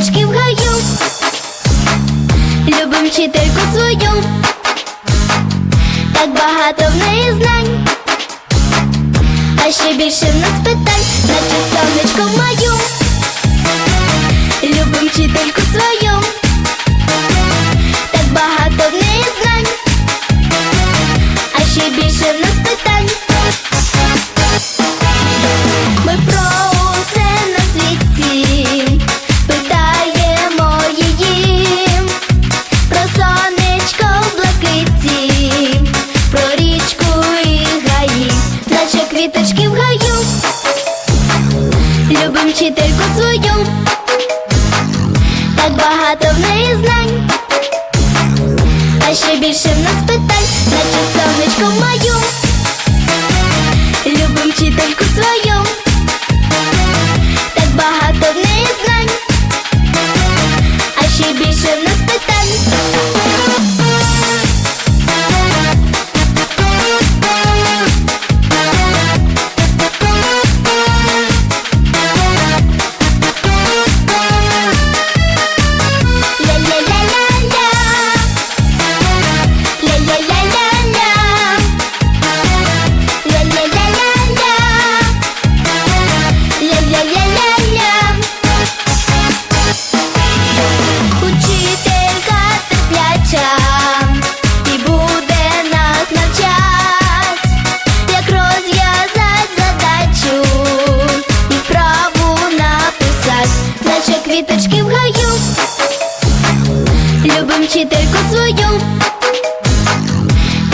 садочки в гаю, любим вчительку свою, так багато в неї знань, а ще більше в нас питань. вчительку свою, так багато в неї знань, а ще більше в нас питань, наче сонечко має.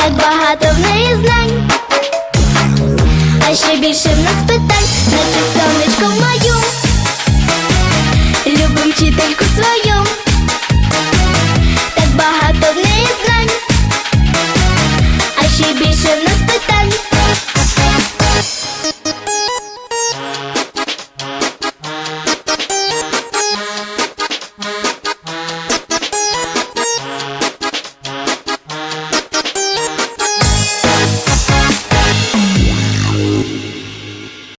так багато в неї знань, а ще більше в нас питань, наче сонний